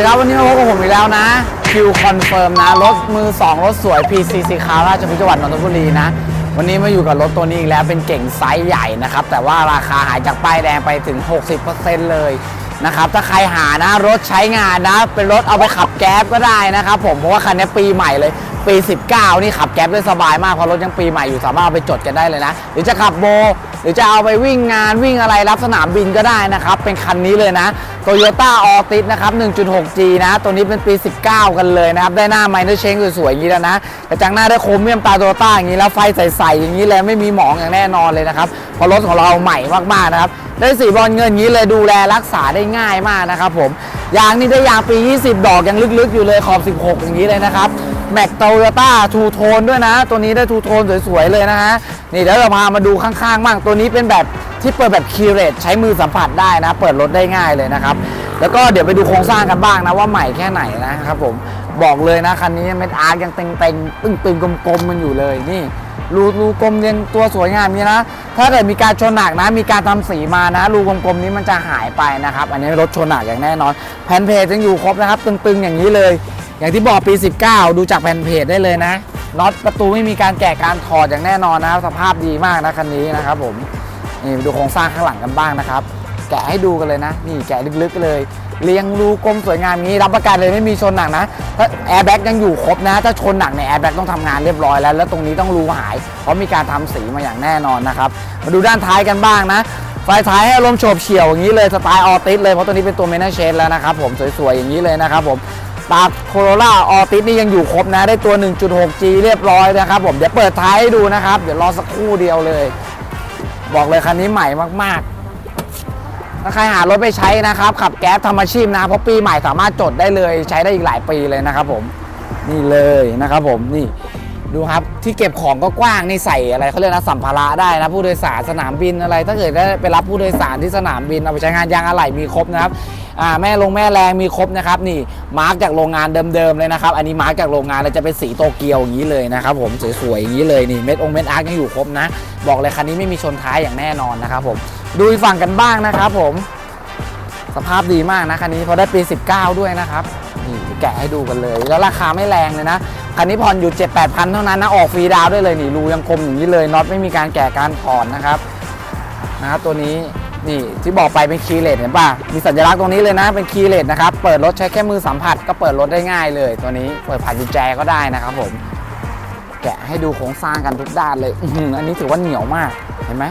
ดีครับวันนี้มาพบกับผมอีกแล้วนะ คิวคอนเฟิร์มนะ รถมือ 2 รถสวย PCC คาราชพิจังหวัดนนทบุรีนะ วันนี้มาอยู่กับรถตัวนี้อีกแล้วเป็นเก่งไซส์ใหญ่นะครับ แต่ว่าราคาหายจากป้ายแดงไปถึง 60%เลยนะครับ ถ้าใครหานะ รถใช้งานนะ เป็นรถเอาไปขับแก๊บก็ได้นะครับผมเพราะว่าคันนี้ปีใหม่เลย ปี 19 นี่ขับแก๊ปได้สบายมากเพราะรถยังปีใหม่อยู่สามารถเอาไปจดกันได้เลยนะ หรือจะขับโบ หรือจะเอาไปวิ่งงานวิ่งอะไรรับสนามบินก็ได้นะครับ เป็นคันนี้เลยนะ Toyota Altis นะครับ 1.6G นะ ตัวนี้เป็นปี 19 กันเลยนะครับ ได้หน้าไมเนอร์เชงสวยๆอย่างนี้แล้วนะกระจังหน้าได้โครเมียมตาโตโยต้าอย่างนี้แล้วไฟใสๆอย่างนี้เลยไม่มีหมองอย่างแน่นอนเลยนะครับเพราะรถของเราใหม่มากๆนะครับได้สีบอลเงินงนี้เลยดูแลรักษาได้ง่ายมากนะครับผมยางนี่ได้ยางปี 20 ดอกยังลึกๆอยู่เลยขอบ 16 อย่างนี้เลยนะครับ แม็กโตโยต้าทูโทนด้วยนะ ตัวนี้ได้ทูโทนสวยๆเลยนะฮะ นี่เดี๋ยวเราพามาดูข้างๆบ้างตัวนี้เป็นแบบที่เปิดแบบคีเรทใช้มือสัมผัสได้นะ เปิดรถได้ง่ายเลยนะครับ แล้วก็เดี๋ยวไปดูโครงสร้างกันบ้างนะว่าใหม่แค่ไหนนะครับผมบอกเลยนะคันนี้เม็ดอาร์ยังเต็งๆตึงๆกลมๆมันอยู่เลยนี่รูรูกลมยังตัวสวยงามนี้นะ ถ้าเกิดมีการชนหนักนะ มีการทำสีมานะ รูกลมๆนี้มันจะหายไปนะครับ อันนี้รถชนหนักอย่างแน่นอน แผ่นเพจยังอยู่ครบนะครับ ตึงๆอย่างนี้เลย อย่างที่บอกปี 19 ดูจากแผ่นเพจได้เลยนะน็อตประตูไม่มีการแกะการถอดอย่างแน่นอนนะครับ สภาพดีมากนะคันนี้นะครับผมนี่ดูโครงสร้างข้างหลังกันบ้างนะครับ แกะให้ดูกันเลยนะ นี่แกะลึกๆเลย เรียงรูกลมสวยงามนี้รับประกันเลยไม่มีชนหนักนะถ้าแอร์แบ็กยังอยู่ครบนะ ถ้าชนหนักเนี่ยแอร์แบ็กต้องทำงานเรียบร้อยแล้ว แล้วตรงนี้ต้องรูหาย เพราะมีการทำสีมาอย่างแน่นอนนะครับมาดูด้านท้ายกันบ้างนะไฟท้ายให้อารมโฉบเฉี่ยวอย่างนี้เลยสไตล์ออติสเลยเพราะตัวนี้เป็นตัวเมนเชนแล้วนะครับผมสวยๆอย่างนี้เลยนะครับผม ตาโคโรล่าออติสนี่ยังอยู่ครบนะ ได้ตัว 1.6G เรียบร้อยนะครับ ผมเดี๋ยวเปิดท้ายให้ดูนะครับ เดี๋ยวรอสักครู่เดียวเลย บอกเลยคันนี้ใหม่มากๆ ถ้าใครหารถไปใช้นะครับ ขับแก๊สทำอาชีพนะ เพราะปีใหม่สามารถจดได้เลย ใช้ได้อีกหลายปีเลยนะครับผม นี่เลยนะครับผมนี่ ดูครับที่เก็บของก็กว้างนี่ใส่อะไรเขาเรียกนะสัมภาระได้นะผู้โดยสารสนามบินอะไร ถ้าเกิดได้ไปรับผู้โดยสารที่สนามบินเอาไปใช้งานยางอะไหล่มีครบนะครับอ่าแม่ลงแม่แรงมีครบนะครับนี่มาร์กจากโรงงานเดิมๆเลยนะครับอันนี้มาร์กจากโรงงานเลยจะเป็นสีโตเกียวอย่างนี้เลยนะครับผมสวยๆอย่างนี้เลยนี่เม็ดองเม็ดอาร์กยังอยู่ครบนะ บอกเลยคันนี้ไม่มีชนท้ายอย่างแน่นอนนะครับผมดูฝั่งกันบ้างนะครับผมสภาพดีมากนะคันนี้เพราะได้ปี 19 ด้วยนะครับนี่แกะให้ดูกันเลย แล้วราคาไม่แรงเลยนะ คันนี้ผ่อนอยู่ 7 8พันเท่านั้นนะออกฟรีดาวน์ด้วยเลยนี่รูยังคมอย่างนี้เลยน็อตไม่มีการแกะการถอนนะครับนะครับตัวนี้นี่ที่บอกไปเป็นคีย์เลสเห็นป่ะมีสัญลักษณ์ตรงนี้เลยนะเป็นคีย์เลสนะครับเปิดรถใช้แค่มือสัมผัสก็เปิดรถได้ง่ายเลย ตัวนี้เปิดผ่านกุญแจก็ได้นะครับผมแกะให้ดูโครงสร้างกันทุกด้านเลยอันนี้ถือว่าเหนียวมากเห็นไหม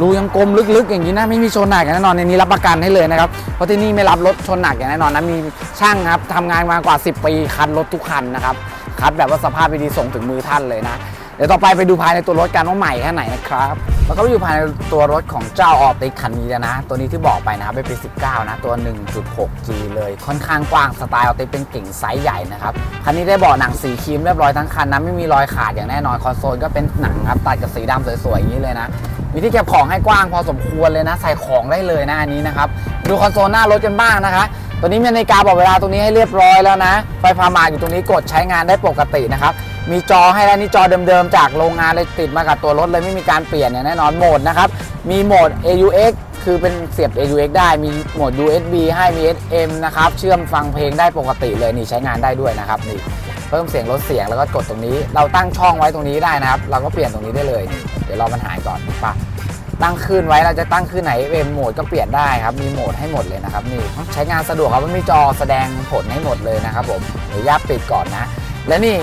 รูยังกลมลึกๆ อย่างนี้นะไม่มีชนหนักอย่างแน่นอนในนี้รับประกันให้เลยนะครับเพราะที่นี่ไม่รับรถชนหนักอย่างแน่นอนนะมีช่างครับทำงานมากว่า 10 ปีคัดรถทุกคันนะครับคัดแบบว่าสภาพดีส่งถึงมือท่านเลยนะเดี๋ยวต่อไปไปดูภายในตัวรถกันว่าใหม่แค่ไหนนะครับ แล้วก็อยู่ภายในตัวรถของเจ้าออติคันนี้แล้วนะ ตัวนี้ที่บอกไปนะครับเป็นปี19 นะ ตัว 1.6G เลยค่อนข้างกว้างสไตล์ออติเป็นเก่งไซส์ใหญ่นะครับ คันนี้ได้เบาะหนังสีครีมเรียบร้อยทั้งคันนะไม่มีรอยขาดอย่างแน่นอนคอนโซลก็เป็นหนังครับตัดกับสีดำสวยๆอย่างนี้เลยนะ มีที่เก็บของให้กว้างพอสมควรเลยนะ ใส่ของได้เลยนะอันนี้นะครับดูคอนโซลหน้ารถกันบ้างนะคะตัวนี้มีนาฬิกาบอกเวลาตรงนี้ให้เรียบร้อยแล้วนะ ไฟพามาอยู่ตรงนี้กดใช้งานได้ปกตินะครับ มีจอให้แล้วนี่จอเดิมๆ จากโรงงานเลยติดมากับตัวรถเลยไม่มีการเปลี่ยนอย่างแน่นอนโหมดนะครับ มีโหมด AUX คือเป็นเสียบ AUX ได้มีโหมด USB ให้มี SM นะครับ เชื่อมฟังเพลงได้ปกติเลยนี่ใช้งานได้ด้วยนะครับนี่เพิ่มเสียงลดเสียงแล้วก็กดตรงนี้ เราตั้งช่องไว้ตรงนี้ได้นะครับ เราก็เปลี่ยนตรงนี้ได้เลยนี่เดี๋ยวรอมันหายก่อนปะตั้งขึ้นไว้เราจะตั้งขึ้นไหนเป็นโหมดก็เปลี่ยนได้ครับมีโหมดให้หมดเลยนะครับนี่ใช้งานสะดวกครับมันมีจอแสดงผลให้หมดเลยนะครับผมเดี๋ยวย่าปิดก่อนนะ และนี่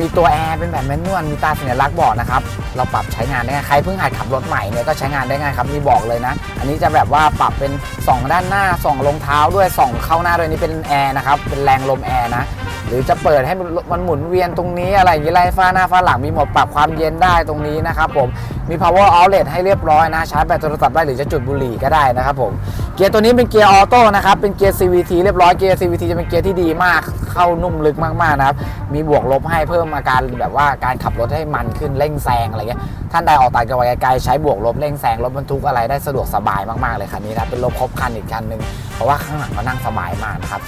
มีตัวแอร์เป็นแบบแมนนวลมีตาสัญลักษณ์บอกนะครับ เราปรับใช้งานได้ง่ายใครเพิ่งหัดขับรถใหม่เนี่ยก็ใช้งานได้ง่ายครับมีบอกเลยนะ อันนี้จะแบบว่าปรับเป็นสองด้านหน้าสองลงเท้าด้วยสองเข้าหน้าด้วยนี่เป็นแอร์นะครับ เป็นแรงลมแอร์นะ หรือจะเปิดให้มันหมุนเวียนตรงนี้อะไรอย่างนี้ไล่ฟ้าหน้าฟ้าหลังมีหมดปรับความเย็นได้ตรงนี้นะครับผมมี power outlet ให้เรียบร้อยนะชาร์จแบตโทรศัพท์ได้หรือจะจุดบุหรี่ก็ได้นะครับผมเกียร์ตัวนี้เป็นเกียร์ออโต้นะครับเป็นเกียร์ CVT เรียบร้อยเกียร์ CVT จะเป็นเกียร์ที่ดีมากเข้านุ่มลึกมากๆนะครับมีบวกลบให้เพิ่มอาการแบบว่าการขับรถให้มันขึ้นเร่งแซงอะไรเงี้ยท่านใดออกต่างจังหวัดไกลๆใช้บวกลบเร่งแซงรถบรรทุกอะไรได้สะดวกสบายมากๆเลยคันนี้นะเป็นรถครบคันอีกคันหนึ่งเพราะว่าข้างหลังก็นั่งสบายมากนะครับ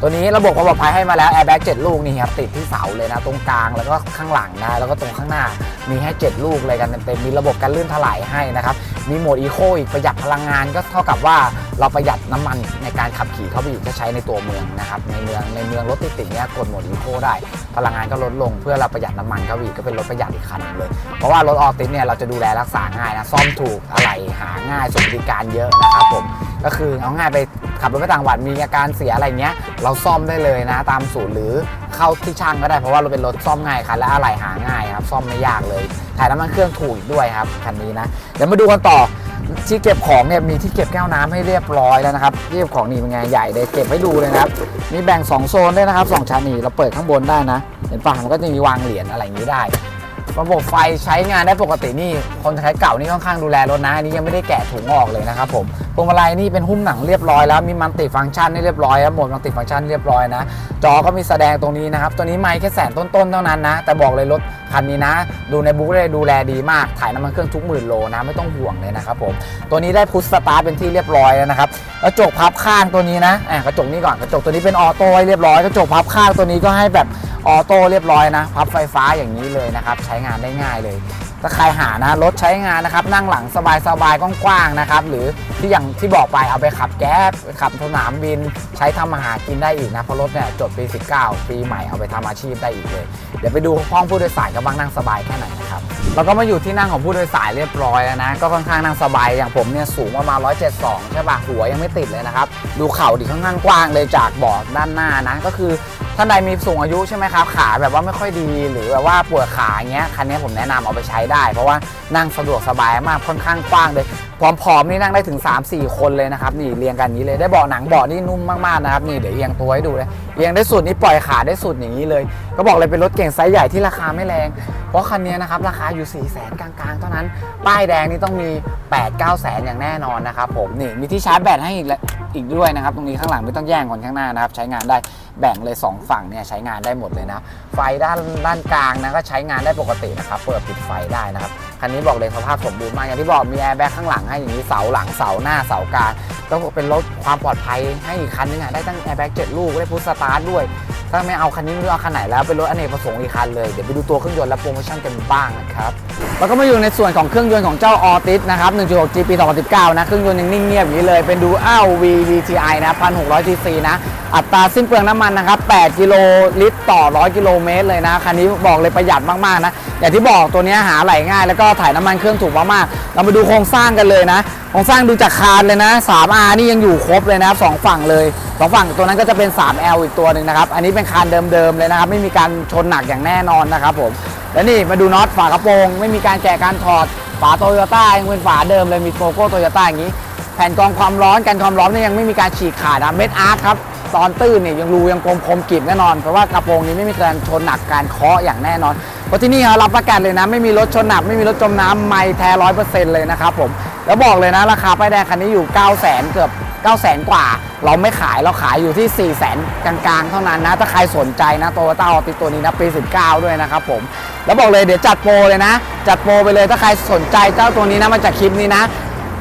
ตัวนี้ระบบความปลอดภัยให้มาแล้วแอร์แบ็ก7ลูกนี่ครับติดที่เสาเลยนะตรงกลางแล้วก็ข้างหลังนะแล้วก็ตรงข้างหน้ามีให้ 7 ลูกเลยกันเต็มๆมีระบบการลื่นถลายให้นะครับมีโหมดอีโคอีกประหยัดพลังงานก็เท่ากับว่าเราประหยัดน้ำมันในการขับขี่เข้าไปอีกก็ใช้ในตัวเมืองนะครับในเมืองในเมืองรถติดๆเนี้ยกดโหมดอีโคได้ พลังงานก็ลดลงเพื่อเราประหยัดน้ำมันเข้าไปอีกก็เป็นรถประหยัดอีกคันหนึ่งเลย เพราะว่ารถออติสเนี่ยเราจะดูแลรักษาง่ายนะซ่อมถูกอะไรหาง่ายสวัสดิการเยอะนะครับผมก็คือเอาง่ายไป ขับรถไปต่างจังหวัดมีอาการเสียอะไรเงี้ย เราซ่อมได้เลยนะ ตามศูนย์หรือเข้าที่ช่างก็ได้เพราะว่าเราเป็นรถซ่อมง่ายคันและอะไรหาง่ายครับซ่อมไม่ยากเลยถ่ายน้ำมันเครื่องถูกอีกด้วยครับคันนี้นะเดี๋ยวมาดูกันต่อที่เก็บของเนี่ยมีที่เก็บแก้วน้ำให้เรียบร้อยแล้วนะครับเก็บของนี่เป็นไงใหญ่เลยเก็บให้ดูเลยนะครับมีแบ่งสองโซนด้วยนะครับสองชั้นนี่เราเปิดข้างบนได้นะ เห็นป่ะมันก็จะมีวางเหรียญอะไรอย่างนี้ได้ ระบบไฟใช้งานได้ปกตินี่คนใช้เก่านี่ค่อนข้างดูแลรถนะอันนี้ยังไม่ได้แกะถุงออกเลยนะครับผมพวงมาลัยนี่เป็นหุ้มหนังเรียบร้อยแล้วมีมัลติฟังก์ชันนี่เรียบร้อยแล้วโหมดมัลติฟังก์ชันเรียบร้อยนะ จอก็มีแสดงตรงนี้นะครับ ตัวนี้ไม่แค่แสนต้นๆเท่านั้นนะ แต่บอกเลยรถคันนี้นะ ดูในบุ๊กเลยดูแลดีมาก ถ่ายน้ำมันเครื่องทุกหมื่นโลนะ ไม่ต้องห่วงเลยนะครับผม ตัวนี้ได้พุชสตาร์ทเป็นที่เรียบร้อยแล้วนะครับ กระจกพับข้างตัวนี้นะกระจกนี้ก่อน กระจกตัวนี้เป็นออโต้เรียบร้อย กระจกพับข้างตัวนี้ก็ให้แบบ ออโต้เรียบร้อยนะ พับไฟฟ้าอย่างนี้เลยนะครับ ใช้งานได้ง่ายเลยถ้าใครหานะรถใช้งานนะครับ นั่งหลังสบายๆกว้างๆนะครับ หรือที่อย่างที่บอกไปเอาไปขับแก๊สขับสนามบิน ใช้ทำอาหารกินได้อีกนะ เพราะรถเนี่ยจบปี 19 ปีใหม่เอาไปทำอาชีพได้อีกเลย เดี๋ยวไปดูห้องผู้โดยสารกันบ้างนั่งสบายแค่ไหนนะครับเราก็มาอยู่ที่นั่งของผู้โดยสารเรียบร้อยแล้วนะ ก็ค่อนข้างนั่งสบายอย่างผมเนี่ยสูงประมาณ 172 ใช่ปะหัวยังไม่ติดเลยนะครับ ดูเข่าดิค่อนข้างกว้างเลยจากเบาะด้านหน้านะ ก็คือ ท่านใดมีสูงอายุใช่ไหมครับ ขาแบบว่าไม่ค่อยดีหรือแบบว่าปวดขาอย่างเงี้ยคันนี้ผมแนะนำเอาไปใช้ได้ เพราะว่านั่งสะดวกสบายมากค่อนข้างกว้างเลยพร้อมๆนี่นั่งได้ถึง 3-4 คนเลยนะครับนี่เรียงกันอย่างนี้เลยได้เบาะหนังเบาะนี่นุ่มมากๆนะครับนี่เดี๋ยวเอียงตัวให้ดูเลยเอียงได้สุดนี่ปล่อยขาได้สุดอย่างนี้เลย ก็บอกเลยเป็นรถเก่งไซส์ใหญ่ที่ราคาไม่แรง ราะคันนี้นะครับราคาอยู่4 0 0 0 0 0กลางๆ เท่านั้น ป้ายแดงนี่ต้องมี 8 9 0 0 0 0อย่างแน่นอนนะครับผมนี่มีที่ชาร์จแบตให้อีกอีกด้วยนะครับ ตรงนี้ข้างหลังไม่ต้องแย่งก่อนข้างหน้านะครับ ใช้งานได้แบ่งเลย 2 ฝั่งเนี่ยใช้งานได้หมดเลยนะไฟด้านด้านกลางนะก็ใช้งานได้ปกตินะครับเปิดปิดไฟได้นะครับคันนี้บอกเลยสภาพสมบูรณ์มากอย่างที่บอกมีแอร์แบ็กข้างหลังให้อย่างนี้เสาหลังเสาหน้าเสากลางก็เป็นรถความปลอดภัยให้อีกคันนึงอะได้ตั้งแอร์แบ็กเจ็ดลูกได้พุชสตาร์ทด้วย ถ้าไม่เอาคันนี้ไม่รู้เอาคันไหนแล้วเป็นรถอเนกประสงค์อีกคันเลยเดี๋ยวไปดูตัวเครื่องยนต์และโปรโมชั่นกันบ้างนะครับแล้วก็มาอยู่ในส่วนของเครื่องยนต์ของเจ้าออติสนะครับ 1.6 G ปี 2019 นะ เครื่องยนต์ยังนิ่งเงียบอย่างนี้เลย เป็นดูอ้าว VVTi นะ 1,600 cc นะ อัตราสิ้นเปลืองน้ำมันนะครับ 8 กิโลลิตรต่อ 100 กิโลเมตรเลยนะ คันนี้บอกเลยประหยัดมากๆนะ อย่างที่บอกตัวนี้หาไหลง่าย แล้วก็ถ่ายน้ำมันเครื่องถูกมากๆ เรามาดูโครงสร้างกันเลยนะ โครงสร้างดูจากคานเลยนะ 3R นี่ยังอยู่ครบเลยนะครับสองฝั่งเลยสองฝั่งตัวนั้นก็จะเป็น 3L อีกตัวหนึ่งนะครับ อันนี้เป็นคานเดิมๆเลยนะครับ ไม่มีการชนหนักอย่างแน่นอนนะครับผม และนี่มาดูน็อตฝากระโปรง ไม่มีการแกะการถอด ฝาโตโยต้ายังเป็นฝาเดิมเลยมีโลโก้โตโยต้าอย่างนี้ แผ่นกรองความร้อนกันความร้อนนี่ยยังไม่มีการฉีกขาดนะเม็ดอาร์คครับตอนตื้นเนี่ยยังรูยังกลมคมกริบแน่นอน เพราะว่ากระโปรงนี้ไม่มีการชนหนักการเคาะอย่างแน่นอน เพราะที่นี่เรารับประกันเลยนะ ไม่มีรถชนหนักไม่มีรถจมน้ำไม่แท้ร้อยเปอร์เซ็นต์เลยนะครับผม แล้วบอกเลยนะราคาป้ายแดงคันนี้อยู่ 9 0 0 0สนเกือบ 9 0 0แสนกว่า เราไม่ขายเราขายอยู่ที่ 4 0 0 0สนกลางๆ เท่านั้นนะ ถ้าใครสนใจนะโตโยต้าออติตัวนี้นะปี 19 ด้วยนะครับผม แล้วบอกเลยเดี๋ยวจัดโปรเลยนะ จัดโปรไปเลยถ้าใครสนใจเจ้าตัวนี้นะมาจากคลิปนี้นะ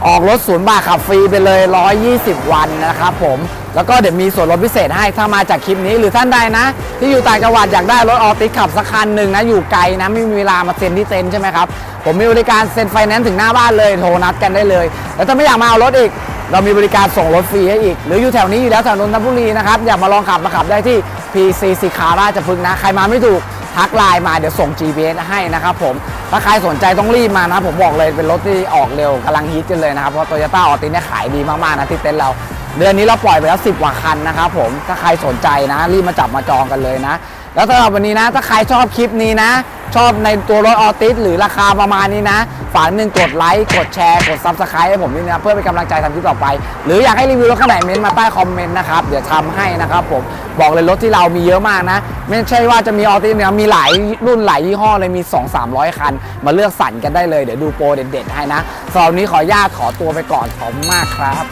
ออกรถศูนย์บาทขับฟรีไปเลย 120 วันนะครับผมแล้วก็เดี๋ยวมีส่วนลดพิเศษให้ถ้ามาจากคลิปนี้หรือท่านใดนะ ที่อยู่ต่างจังหวัดอยากได้รถออติขับสักคันหนึ่งนะอยู่ไกลนะไม่มีเวลามาเซ็นที่เต็นใช่ไหมครับ ผมมีบริการเซ็นไฟแนนซ์ถึงหน้าบ้านเลยโทรนัดกันได้เลย แล้วถ้าไม่อยากมาเอารถอีก เรามีบริการส่งรถฟรีให้อีก หรืออยู่แถวนี้อยู่แล้วแถวนนทบุรีนะครับอยากมาลองขับมาขับได้ที่ PC สิคาราชพฤกษ์นะ ใครมาไม่ถูกทักไลน์มาเดี๋ยวส่ง GPS ให้นะครับผม ถ้าใครสนใจต้องรีบมานะ ผมบอกเลยเป็นรถที่ออกเร็วกำลังฮิตกันเลยนะครับ เพราะโตโยต้าออตินเนี่ยขายดีมากๆนะที่เต็นท์เรา เดือนนี้เราปล่อยไปแล้ว 10 กว่าคันนะครับผมถ้าใครสนใจนะ รีบมาจับมาจองกันเลยนะ แล้วสำหรับวันนี้นะ ถ้าใครชอบคลิปนี้นะ ชอบในตัวรถออติสหรือราคาประมาณนี้นะ ฝากนิดนึงกดไลค์กดแชร์กดซับสไครต์ให้ผมด้วยนะ เพื่อเป็นกำลังใจทำคลิปต่อไป หรืออยากให้รีวิวรถคันไหนเม้นต์มาใต้คอมเมนต์นะครับ เดี๋ยวทำให้นะครับผมบอกเลยรถที่เรามีเยอะมากนะ ไม่ใช่ว่าจะมีออติสเนี่ยมีหลายรุ่นหลายยี่ห้อเลยมี 2 300 คัน มาเลือกสรรกันได้เลยเดี๋ยวดูโปรเด็ดๆให้นะสำหรับวันนี้ขอญาตขอตัวไปก่อนขอบมากครับ